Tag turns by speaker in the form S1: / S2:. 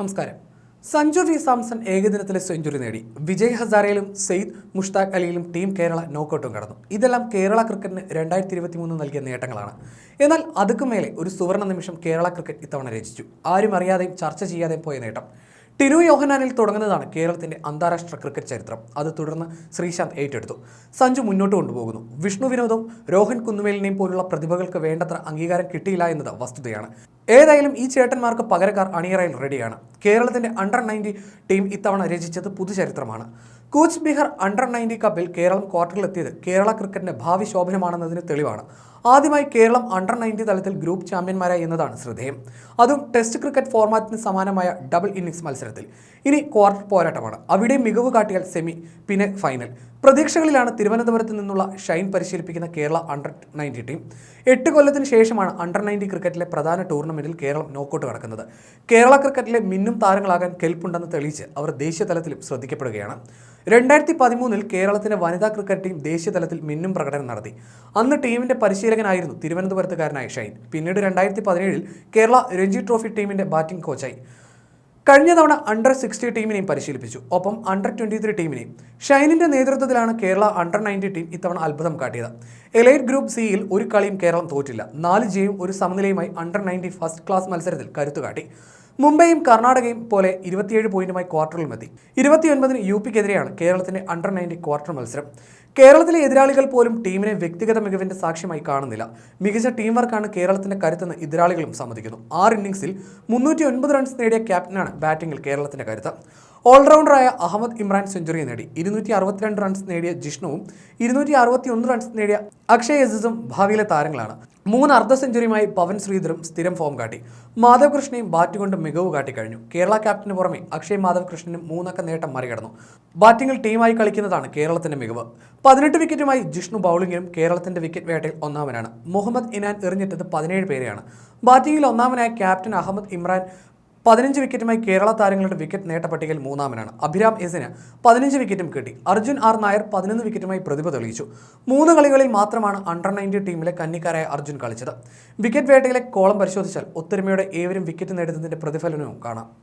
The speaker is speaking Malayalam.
S1: നമസ്കാരം. സഞ്ജു വി സാംസൺ ഏകദിനത്തിലെ സെഞ്ചുറി നേടി. വിജയ് ഹസാരയിലും സെയ്ദ് മുഷ്താഖ് അലിയിലും ടീം കേരള നോക്കൌട്ടും കടന്നു. ഇതെല്ലാം കേരള ക്രിക്കറ്റിന് രണ്ടായിരത്തി ഇരുപത്തി മൂന്ന് നൽകിയ നേട്ടങ്ങളാണ്. എന്നാൽ അതുക്കു മേലെ ഒരു സുവർണ നിമിഷം കേരള ക്രിക്കറ്റ് ഇത്തവണ രചിച്ചു. ആരും അറിയാതെയും ചർച്ച ചെയ്യാതെയും പോയ നേട്ടം. ടിനു യോഹനാനിൽ തുടങ്ങുന്നതാണ് കേരളത്തിന്റെ അന്താരാഷ്ട്ര ക്രിക്കറ്റ് ചരിത്രം. അത് തുടർന്ന് ശ്രീശാന്ത് ഏറ്റെടുത്തു. സഞ്ജു മുന്നോട്ട് കൊണ്ടുപോകുന്നു. വിഷ്ണു വിനോദവും രോഹൻ കുന്നുമേലിനെയും പോലുള്ള പ്രതിഭകൾക്ക് വേണ്ടത്ര അംഗീകാരം കിട്ടിയില്ല എന്നത് വസ്തുതയാണ്. ഏതായാലും ഈ ചേട്ടന്മാർക്ക് പകരക്കാർ അണിയറയിൽ റെഡിയാണ് കേരളത്തിന്റെ അണ്ടർ നയന്റി ടീം ഇത്തവണ രചിച്ചത് പുതുചരിത്രമാണ്. കൂച്ച് ബിഹാർ അണ്ടർ നയന്റി കപ്പിൽ കേരളം ക്വാർട്ടറിലെത്തിയത് കേരള ക്രിക്കറ്റിന്റെ ഭാവി ശോഭനമാണെന്നതിന് തെളിവാണ്. ആദ്യമായി കേരളം അണ്ടർ നയന്റി തലത്തിൽ ഗ്രൂപ്പ് ചാമ്പ്യന്മാരായി എന്നതാണ് ശ്രദ്ധേയം. അതും ടെസ്റ്റ് ക്രിക്കറ്റ് ഫോർമാറ്റിന് സമാനമായ ഡബിൾ ഇന്നിംഗ്സ് മത്സരത്തിൽ. ഇനി ക്വാർട്ടർ പോരാട്ടമാണ്. അവിടെ മികവ് കാട്ടിയാൽ സെമി പിന്നെ ഫൈനൽ. പ്രതീക്ഷകളിലാണ് തിരുവനന്തപുരത്ത് നിന്നുള്ള ഷൈൻ പരിശീലിപ്പിക്കുന്ന കേരള അണ്ടർ നയന്റി ടീം. എട്ട് കൊല്ലത്തിന് ശേഷമാണ് അണ്ടർ നയന്റി ക്രിക്കറ്റിലെ പ്രധാന ടൂർണമെന്റിൽ കേരളം നോക്കൌട്ട് കടക്കുന്നത്. കേരള ക്രിക്കറ്റിലെ മിന്നും താരങ്ങളാകാൻ കെൽപ്പുണ്ടെന്ന് തെളിയിച്ച് അവർ ദേശീയ തലത്തിലും ശ്രദ്ധിക്കപ്പെടുകയാണ്. രണ്ടായിരത്തി പതിമൂന്നിൽ കേരളത്തിന്റെ വനിതാ ക്രിക്കറ്റ് ടീം ദേശീയ തലത്തിൽ മിന്നും പ്രകടനം നടത്തി. അന്ന് ടീമിന്റെ പരിശീലകനായിരുന്നു തിരുവനന്തപുരത്തുകാരനായ ഷൈൻ. പിന്നീട് രണ്ടായിരത്തി പതിനേഴിൽ കേരള രഞ്ജി ട്രോഫി ടീമിന്റെ ബാറ്റിംഗ് കോച്ചായി. കഴിഞ്ഞ തവണ അണ്ടർ സിക്സ്റ്റി ടീമിനെയും പരിശീലിപ്പിച്ചു. ഒപ്പം അണ്ടർ ട്വന്റി ത്രീ ടീമിനെയും. ഷൈനിന്റെ നേതൃത്വത്തിലാണ് കേരള അണ്ടർ നയന്റി ടീം ഇത്തവണ അത്ഭുതം കാട്ടിയത്. എലൈറ്റ് ഗ്രൂപ്പ് സിയിൽ ഒരു കളിയും കേരളം തോറ്റില്ല. നാല് ജയും ഒരു സമനിലയുമായി അണ്ടർ നയന്റി ഫസ്റ്റ് ക്ലാസ് മത്സരത്തിൽ കരുത്തു കാട്ടി മുംബൈയും കർണാടകയും പോലെ ഇരുപത്തിയേഴ് പോയിന്റുമായി ക്വാർട്ടറിലുമെത്തി ഇരുപത്തിയൊൻപതിന് യു പിക്കെതിരെയാണ് കേരളത്തിന്റെ അണ്ടർ നയന്റി ക്വാർട്ടർ മത്സരം. കേരളത്തിലെ എതിരാളികൾ പോലും ടീമിനെ വ്യക്തിഗത മികവിന്റെ സാക്ഷ്യമായി കാണുന്നില്ല. മികച്ച ടീം വർക്കാണ് കേരളത്തിന്റെ കരുത്തെന്ന് എതിരാളികളും സമ്മതിക്കുന്നു. ആറ് ഇന്നിംഗ്സിൽ മുന്നൂറ്റി റൺസ് നേടിയ ക്യാപ്റ്റനാണ് ബാറ്റിംഗിൽ കേരളത്തിന്റെ കരുത്ത്. ഓൾറൗണ്ടറായ അഹമ്മദ് ഇമ്രാൻ സെഞ്ചുറി നേടി. ഇരുന്നൂറ്റി അറുപത്തിരണ്ട് റൺസ് നേടിയ ജിഷ്ണുവും ഇരുന്നൂറ്റി അറുപത്തി ഒന്ന് റൺസ് നേടിയ അക്ഷയ് എസസും ഭാവിയിലെ താരങ്ങളാണ്. മൂന്ന് അർദ്ധ സെഞ്ചുറിയുമായി പവൻ ശ്രീധറും സ്ഥിരം ഫോം കാട്ടി. മാധവ് കൃഷ്ണയും ബാറ്റ് കൊണ്ട് മികവ് കാട്ടിക്കഴിഞ്ഞു കേരള ക്യാപ്റ്റന് പുറമെ അക്ഷയ് മാധവ് കൃഷ്ണനും മൂന്നക്ക നേട്ടം മറികടന്നു. ബാറ്റിംഗിൽ ടീമായി കളിക്കുന്നതാണ് കേരളത്തിന്റെ മികവ്. പതിനെട്ട് വിക്കറ്റുമായി ജിഷ്ണു ബൗളിംഗിലും കേരളത്തിന്റെ വിക്കറ്റ് വേട്ടയിൽ ഒന്നാമനാണ്. മുഹമ്മദ് ഇനാൻ എറിഞ്ഞിട്ടത് പതിനേഴ് പേരെയാണ്. ബാറ്റിംഗിൽ ഒന്നാമനായ ക്യാപ്റ്റൻ അഹമ്മദ് ഇമ്രാൻ പതിനഞ്ച് വിക്കറ്റുമായി കേരള താരങ്ങളുടെ വിക്കറ്റ് നേട്ട പട്ടികയിൽ മൂന്നാമനാണ്. അഭിരാം എസിന് പതിനഞ്ച് വിക്കറ്റും കിട്ടി. അർജുൻ ആർ നായർ പതിനൊന്ന് വിക്കറ്റുമായി പ്രതിഭ തെളിയിച്ചു. മൂന്ന് കളികളിൽ മാത്രമാണ് അണ്ടർ നയന്റി ടീമിലെ കന്നിക്കാരായ അർജുൻ കളിച്ചത്. വിക്കറ്റ് വേട്ടയിലെ കോളം പരിശോധിച്ചാൽ ഒത്തൊരുമയോടെ ഏവരും വിക്കറ്റ് നേടുന്നതിന്റെ പ്രതിഫലനവും കാണാം.